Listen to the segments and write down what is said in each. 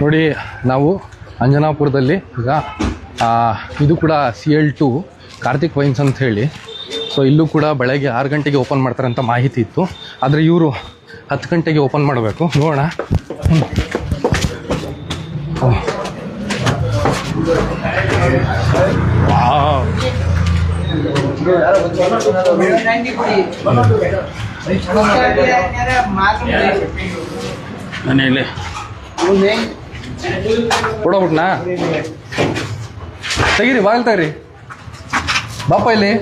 ನೋಡಿ ನಾವು ಅಂಜನಾಪುರದಲ್ಲಿ ಈಗ ಇದು ಕೂಡ C L two Karthik wines ಅಂತ ಹೇಳಿ. ಸೊ ಇಲ್ಲೂ ಕೂಡ ಬೆಳಗ್ಗೆ ಆರು ಗಂಟೆಗೆ ಓಪನ್ ಮಾಡ್ತಾರೆ ಅಂತ ಮಾಹಿತಿ ಇತ್ತು. ಆದರೆ ಇವರು ಹತ್ತು ಗಂಟೆಗೆ ಓಪನ್ ಮಾಡಬೇಕು. ನೋಡೋಣ. ಮನೆಯಲ್ಲಿ ಹೊಡೋಗ್ಬಿಟ್ನಾ ತೆಗೀರಿ ಬಾಗಿಲು ತಗ್ರಿ. ಬಾಪ ಇಲ್ಲಿ.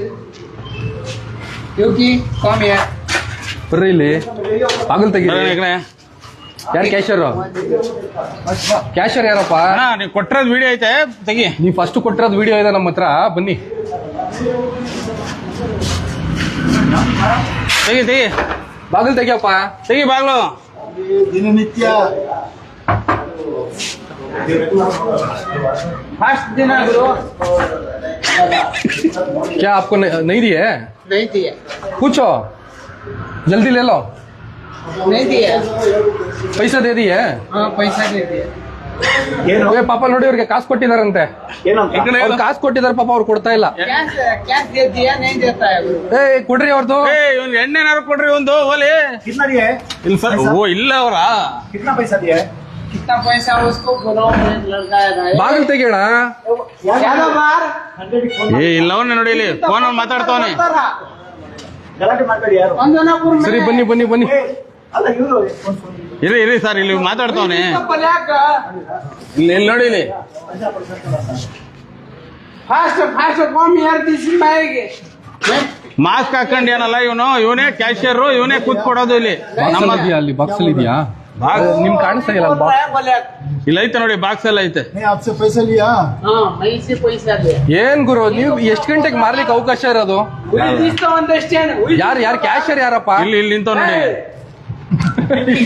ಬರ್ರಿ ಇಲ್ಲಿ. ಬಾಗಿಲು ತೆಗೀರಿ. ಯಾರು ಕ್ಯಾಶರು ಕ್ಯಾಶರ್ ಯಾರಪ್ಪ? ನೀವು ಕೊಟ್ಟಿರೋದು ವಿಡಿಯೋ ಐತೆ ತೆಗಿ. ನೀವು ಫಸ್ಟ್ ಕೊಟ್ಟಿರೋದು ವಿಡಿಯೋ ಇದೆ ನಮ್ಮ ಹತ್ರ. ಬನ್ನಿ. ತೆಗಿ ತೆಗಿ. ಬಾಗಿಲು ತೆಗಿಯಪ್ಪ. ತೆಗಿ ಬಾಗಿಲು. ದಿನನಿತ್ಯ फर्स्ट दिन गुरु क्या आपको न- नहीं दिए नहीं दिए पूछो जल्दी ले लो नहीं दिए पैसा दे दिए हाँ पैसा दे दिए ಏ ಪಾಪ ನೋಡಿ ಅವ್ರಿಗೆ ಕಾಸು ಕೊಟ್ಟಿದಾರಂತೆ ಈ ಕಡೆ ಅವ್ರು ಕಾಸು ಕೊಟ್ಟಿದಾರೆ ಪಾಪ ಅವ್ರು ಕೊಡ್ತಾ ಇಲ್ಲ कैश कैश दे दिया नहीं देता है गुरु ಏ ಕೊಡ್ರಿ ಅವ್ರದ್ದು ಏ ಇವ್ನ್ ಎಣ್ಣೆನಾರು ಕೊಡ್ರಿ ಒಂದು ಓಲಿ कितना दिया है ಇಲ್ಲ ಸರ್ ಓ ಇಲ್ಲ ಅವರ कितना पैसा दिया है कितना पैसा उसको बुलाओ मैं लड़का है ಬಾಗಿಲು ತೆಗಿಯೋಣ ज्यादा बार ಏ ಇಲ್ಲವನ್ನ ನೋಡಿ ಇಲ್ಲಿ ಫೋನ್ ಮಾತಾಡ್ತಾವನೆ ಗಲಾಟೆ ಮಾಡ್ಬೇಡಿ ಯಾರು अंजनापुर में ಸರಿ ಬನ್ನಿ ಬನ್ನಿ ಬನ್ನಿ ಏ, ಅಲ್ಲ ಇವರು ಇರಿ ಇರಿ ಸರ್ ಇಲ್ಲಿ ಮಾತಾಡ್ತಾವನೆ ब्लैक ಇಲ್ಲಿ ಇಲ್ಲಿ ನೋಡಿ ಇಲ್ಲಿ फास्ट फास्ट कम यार दिस मारेगी ಮಾಸ್ಕ್ ಹಾಕೊಂಡ್ ಏನಲ್ಲ ಇವನು ಇವನೇ ಕ್ಯಾಶಿಯರ್ ಇವನೇ ಕೂತ್ ಕೊಡೋದು ಇಲ್ಲಿ ನಮ್ಮ ನಮ್ಮ ಇದೆಯಾ ಅಲ್ಲಿ ಬಾಕ್ಸ್ ಅಲ್ಲಿ ಇದೆಯಾ Box? ನಿಮ್ ಕಾಣಿಸ್ತಾ ಇಲ್ಲ ಬಾಕ್ಸ್ ब्लैक ಇಲ್ಲಿ ಐತೆ ನೋಡಿ ಬಾಕ್ಸ್ ಎಲ್ಲ ಐತೆ नहीं आपसे पैसा लिया हाँ मैं इसे पैसा दे ಏನ್ ಗುರು ನೀವು ಎಷ್ಟು ಗಂಟೆಗೆ ಮಾರ್ಲಿಕ್ಕೆ ಅವಕಾಶ ಇರೋದು Will this to understand? Will ಯಾರು ಯಾರು ಕ್ಯಾಶರ್ ಯಾರಪ್ಪ ಇಲ್ಲಿ ಇಲ್ಲಿ ನಿಂತವ್ ನೋಡಿ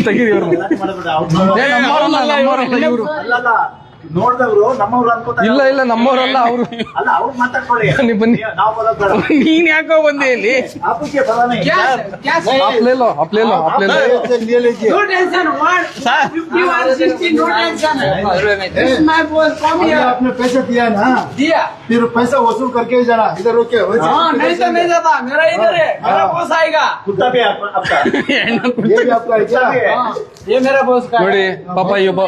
ತೆಗೀರಿ ಇವ್ರನ್ನ. ಗಲಾಟೆ ಮಾಡಬೇಡ ಅವ್ರು ಏ, ನಮ್ಮವ್ರಲ್ಲ, ನಮ್ಮವ್ರಲ್ಲ ಇವ್ರು ಅಲ್ಲಲ್ಲ ನೋಡ್ದವ್ರು ನಮ್ಮವ್ರು ಅನ್ಕೋತಾರೆ ಇಲ್ಲ ಇಲ್ಲ ನಮ್ಮವರಲ್ಲ ಅವರು ಅಲ್ಲ ಅವ್ರು ಮಾತಾಡ್ಕೊಳ್ಳಿ ನೀವು ಬನ್ನಿ. ನಾವು ಬರೋದ್ ಬೇಡ ನೀನ್ ಯಾಕೋ ಬಂದೆ ಇಲ್ಲಿ ಆಪಕ್ಕೆ ಬರೋಣ क्या क्या आप ले लो आप ले लो आप ले लो ले लीजिए No tension, one Sir. fifty one sixty, no tension. This is my boss, come हमने here. आपने पैसा दिया ना दिया फिर पैसा वसूल करके ही जाना इधर रुके हाँ नहीं तो नहीं जाता मेरा इधर है मेरा हाँ। बॉस आएगा कुत्ता भी आप- आपका ये भी आपका है क्या हाँ, ये मेरा बॉस का ನೋಡಿ है ಪಾಪ ಈ ಒಬ್ಬ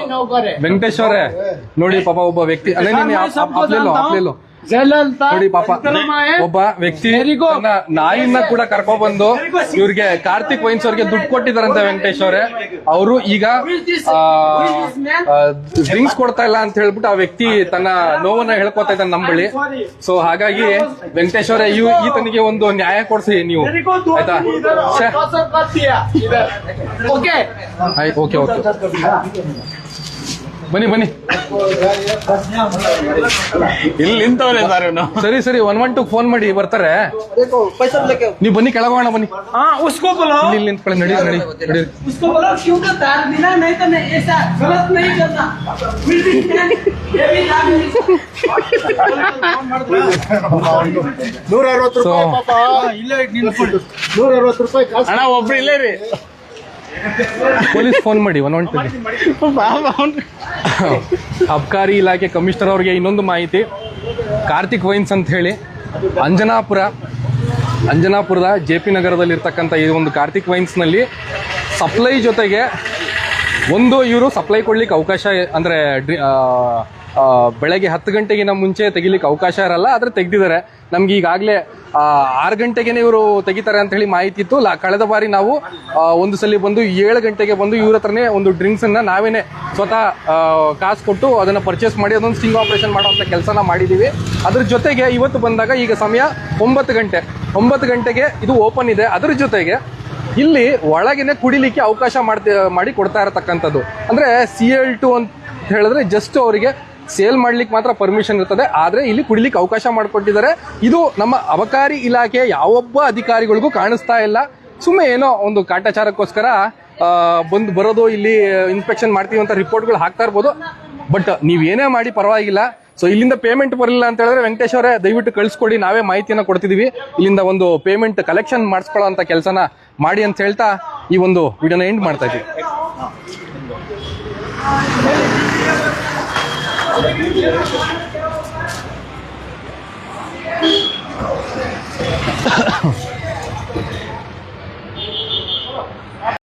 ನೋಡಿ ಪಾಪ ಒಬ್ಬ ವ್ಯಕ್ತಿ ನೋಡಿ ಪಾಪ ಒಬ್ಬ ವ್ಯಕ್ತಿ ನಾಯಿನ ಕೂಡ ಕರ್ಕೊಂಡ್ ಬಂದು ಇವ್ರಿಗೆ ಕಾರ್ತಿಕ್ ವೈನ್ಸ್ ಅವ್ರಿಗೆ ದುಡ್ಡು ಕೊಟ್ಟಿದಾರಂತೆ ವೆಂಕಟೇಶ್ ಅವರೇ. ಅವರು ಈಗ ಡ್ರಿಂಕ್ಸ್ ಕೊಡ್ತಾ ಇಲ್ಲ ಅಂತ ಹೇಳ್ಬಿಟ್ಟು ಆ ವ್ಯಕ್ತಿ ತನ್ನ ನೋವನ್ನ ಹೇಳ್ಕೊತಾ ಇದ್ದಾನೆ ನಂಬಳಿ ಸೊ ಹಾಗಾಗಿ ವೆಂಕಟೇಶ್ ಅವರೇ ಈತನಿಗೆ ಒಂದು ನ್ಯಾಯ ಕೊಡ್ಸಿ ನೀವು. ಆಯ್ತಾ? Okay okay. ಬನ್ನಿ ಬನ್ನಿ. ಇಲ್ಲಿ ನಿಂತವ್ರೆ ಸರ್ ಸರಿ ಸರಿ ಒನ್ ಒನ್ ಟೂ ಫೋನ್ ಮಾಡಿ ಬರ್ತಾರೆ. ನೀವು ಬನ್ನಿ ಕೆಳಗೋಣ ಬನ್ನಿ. ಇಲ್ಲಿ ನಿಂತ್ಕೊಳ್ಳಿ ನಡಿ ನಡಿ ನಡಿ ನೂರ ಅರವತ್ತು ರೂಪಾಯಿ ಅಣ್ಣ ಒಬ್ರು ಇಲ್ಲೇ ರೀ ಪೊಲೀಸ್ ಫೋನ್ ಮಾಡಿ ಒನ್ ಒನ್ ಅಬ್ಕಾರಿ ಇಲಾಖೆ ಕಮಿಷನರ್ ಅವರಿಗೆ ಇನ್ನೊಂದು ಮಾಹಿತಿ. ಕಾರ್ತಿಕ್ ವೈನ್ಸ್ ಅಂತ ಹೇಳಿ ಅಂಜನಾಪುರ ಅಂಜನಾಪುರದ ಜೆ ಪಿ ನಗರದಲ್ಲಿರ್ತಕ್ಕಂಥ ಈ ಒಂದು ಕಾರ್ತಿಕ್ ವೈನ್ಸ್ನಲ್ಲಿ ಸಪ್ಲೈ ಜೊತೆಗೆ ಒಂದು ಇವರು ಸಪ್ಲೈ ಕೊಡ್ಲಿಕ್ಕೆ ಅವಕಾಶ ಅಂದರೆ ಬೆಳಗ್ಗೆ ಹತ್ತು ಗಂಟೆಗಿನ ಮುಂಚೆ ತೆಗಿಲಿಕ್ಕೆ ಅವಕಾಶ ಇರಲ್ಲ, ಆದರೆ ತೆಗೆದಿದ್ದಾರೆ. ನಮ್ಗೆ ಈಗಾಗಲೇ ಆರು ಗಂಟೆಗೆನೇ ಇವರು ತೆಗಿತಾರೆ ಅಂತ ಹೇಳಿ ಮಾಹಿತಿ ಇತ್ತು. ಕಳೆದ ಬಾರಿ ನಾವು ಒಂದು ಸಲ ಬಂದು ಏಳು ಗಂಟೆಗೆ ಬಂದು ಇವ್ರ ಹತ್ರನೇ ಒಂದು ಡ್ರಿಂಕ್ಸನ್ನು ನಾವೇನೆ ಸ್ವತಃ ಕಾಸು ಕೊಟ್ಟು ಅದನ್ನು ಪರ್ಚೇಸ್ ಮಾಡಿ, ಅದೊಂದು ಸ್ಟಿಂಗ್ ಆಪರೇಷನ್ ಮಾಡುವಂಥ ಕೆಲಸನ ಮಾಡಿದ್ದೀವಿ ಅದ್ರ ಜೊತೆಗೆ ಇವತ್ತು ಬಂದಾಗ ಈಗ ಸಮಯ ಒಂಬತ್ತು ಗಂಟೆ. ಒಂಬತ್ತು ಗಂಟೆಗೆ ಇದು ಓಪನ್ ಇದೆ. ಅದ್ರ ಜೊತೆಗೆ ಇಲ್ಲಿ ಒಳಗೇನೆ ಕುಡಿಲಿಕ್ಕೆ ಅವಕಾಶ ಮಾಡ್ತಿ, ಮಾಡಿ ಕೊಡ್ತಾ ಇರತಕ್ಕಂಥದ್ದು. ಅಂದ್ರೆ ಸಿ ಎಲ್ ಟು ಅಂತ ಹೇಳಿದ್ರೆ ಜಸ್ಟ್ ಅವರಿಗೆ ಸೇಲ್ ಮಾಡ್ಲಿಕ್ಕೆ ಮಾತ್ರ ಪರ್ಮಿಷನ್ ಇರ್ತದೆ. ಆದರೆ ಇಲ್ಲಿ ಕುಡಿಲಿಕ್ಕೆ ಅವಕಾಶ ಮಾಡಿಕೊಟ್ಟಿದ್ದಾರೆ. ಇದು ನಮ್ಮ ಅಬಕಾರಿ ಇಲಾಖೆ ಯಾವೊಬ್ಬ ಅಧಿಕಾರಿಗಳಿಗೂ ಕಾಣಿಸ್ತಾ ಇಲ್ಲ. ಸುಮ್ಮನೆ ಏನೋ ಒಂದು ಕಾಟಾಚಾರಕ್ಕೋಸ್ಕರ ಬಂದು ಬರೋದು, ಇಲ್ಲಿ ಇನ್ಸ್ಪೆಕ್ಷನ್ ಮಾಡ್ತೀವಿ ಅಂತ ರಿಪೋರ್ಟ್ಗಳು ಹಾಕ್ತಾ ಇರ್ಬೋದು. ಬಟ್ ನೀವೇನೇ ಮಾಡಿ ಪರವಾಗಿಲ್ಲ. ಸೊ ಇಲ್ಲಿಂದ ಪೇಮೆಂಟ್ ಬರಲಿಲ್ಲ ಅಂತ ಹೇಳಿದ್ರೆ ವೆಂಕಟೇಶ್ ಅವರೇ ದಯವಿಟ್ಟು ಕಳಿಸ್ಕೊಡಿ. ನಾವೇ ಮಾಹಿತಿಯನ್ನು ಕೊಡ್ತಿದ್ದೀವಿ ಇಲ್ಲಿಂದ ಒಂದು ಪೇಮೆಂಟ್ ಕಲೆಕ್ಷನ್ ಮಾಡಿಸ್ಕೊಳ್ಳೋ ಅಂತ ಕೆಲಸನ ಮಾಡಿ ಅಂತ ಹೇಳ್ತಾ ಈ ಒಂದು ವಿಡಿಯೋನ ಎಂಡ್ ಮಾಡ್ತಾ ಇದ್ದೀವಿ. Oh.